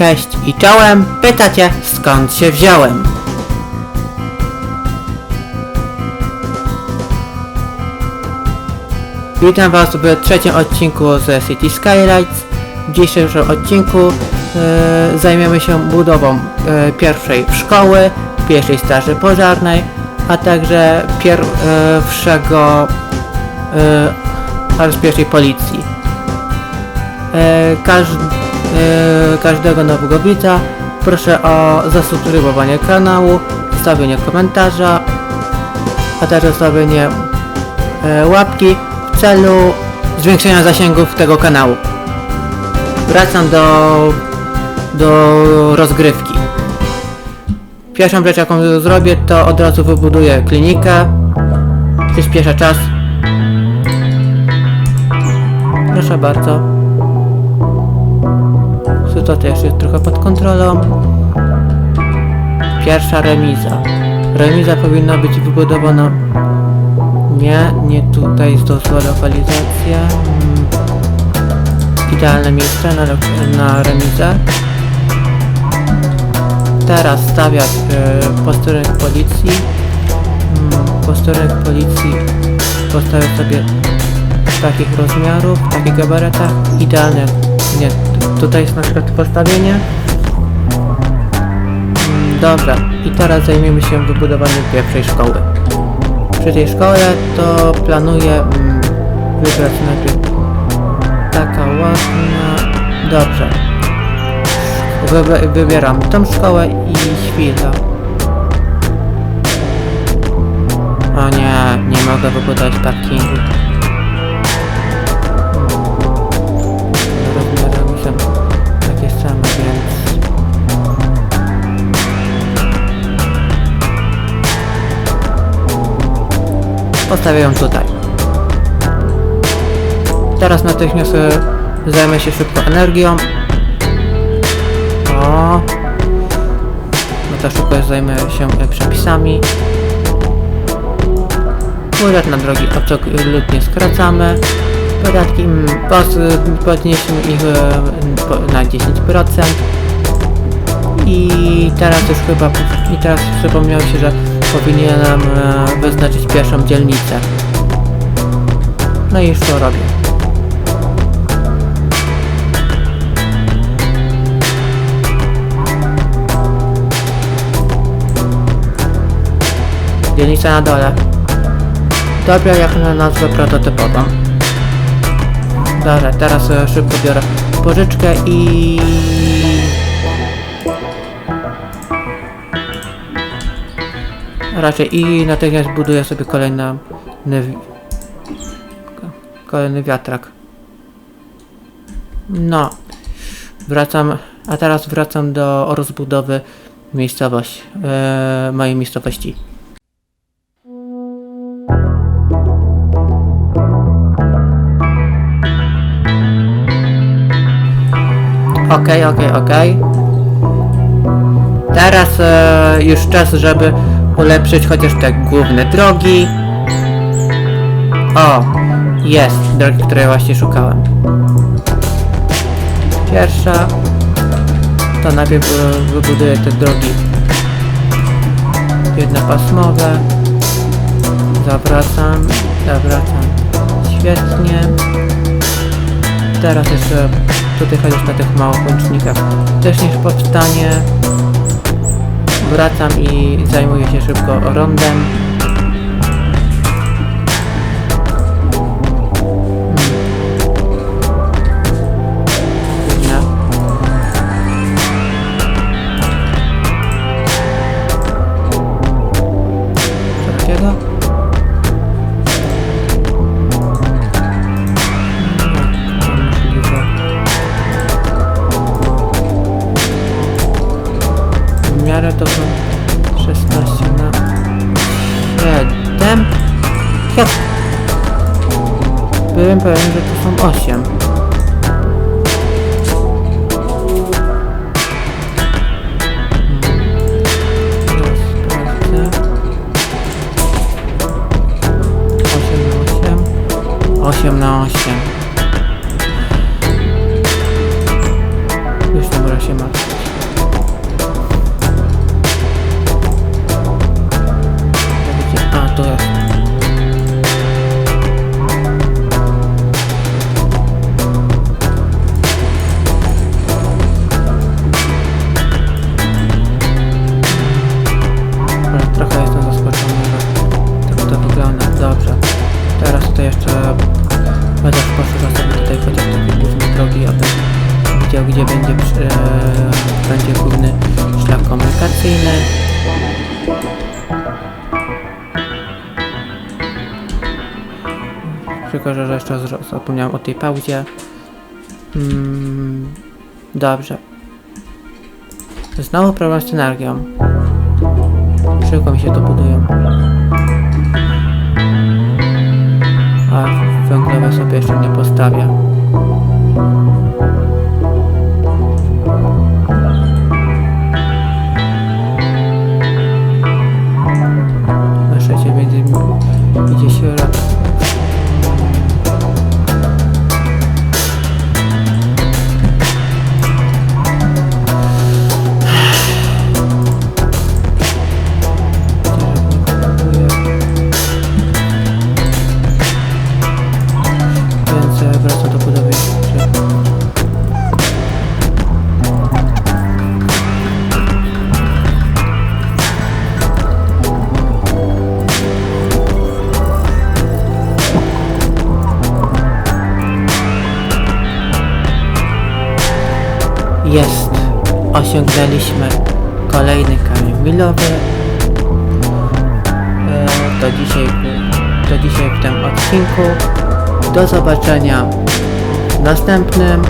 Cześć i czołem, pytacie skąd się wziąłem. Witam Was w trzecim odcinku z City Skylights. W dzisiejszym odcinku e, zajmiemy się budową e, pierwszej szkoły, pierwszej straży pożarnej, a także pierwszego e, oraz pierwszej policji. E, każ, e, każdego nowego widza proszę o zasubskrybowanie kanału, zostawienie komentarza, a także zostawienie e, łapki w celu zwiększenia zasięgów tego kanału. Wracam do, do rozgrywki. Pierwszą rzecz jaką zrobię to od razu wybuduję klinikę. Przyspieszę czas. Proszę bardzo. Sytuacja jeszcze jest trochę pod kontrolą. Pierwsza remiza. Remiza powinna być wybudowana... Nie, nie tutaj jest dosła lokalizacja. Mm. Idealne miejsce na, na remizę. Teraz stawiać e, posterunek policji. Mm, posterunek policji postawię sobie takich rozmiarów, takich gabaretach. Idealnie. Nie, tutaj jest na przykład postawienie. Mm, Dobra, i teraz zajmiemy się wybudowaniem pierwszej szkoły. Przy tej szkole to planuję mm, wybrać najpierw taka ładna. Dobrze. Wybieram tą szkołę i chwilę. O nie, nie mogę wybudować parkingu. Postawię ją tutaj. Teraz natychmiast e, zajmę się szybko energią. O. No to szybko zajmę się e, przepisami. Podat na drogi absolutnie skracamy. Podatki mm, podnieśmy ich e, na 10%. I teraz już chyba, i teraz przypomniało się, że powinienem e, wyznaczyć pierwszą dzielnicę. No i już to robię. Dzielnica na dole. Dobra, jak na nazwę prototypową. Dobra, teraz e, szybko biorę pożyczkę i... Raczej i natychmiast buduję sobie kolejny... Kolejny wiatrak. No. Wracam... A teraz wracam do rozbudowy miejscowości. E, mojej miejscowości. Okej, okej, okej. Teraz e, już czas, żeby ulepszyć chociaż te główne drogi. O, jest, drogi, które właśnie szukałem. Pierwsza, to najpierw wybuduję te drogi jednopasmowe. Zawracam, zawracam. Świetnie. Teraz jeszcze tutaj chociaż na tych małych łącznikach też niech powstanie. Wracam i zajmuję się szybko rondem. Byłem pewien, że to są 8. Osiem na osiem. Będzie, główny szlak komunikacyjny. Tylko, że jeszcze zapomniałem o tej pauzie. Mm, dobrze. Znowu problem z energią. Szybko mi się to budują. A węglowe sobie jeszcze nie postawię. Jest. Osiągnęliśmy kolejny kamień milowy. E, To dzisiaj, to dzisiaj w tym odcinku. Do zobaczenia w następnym.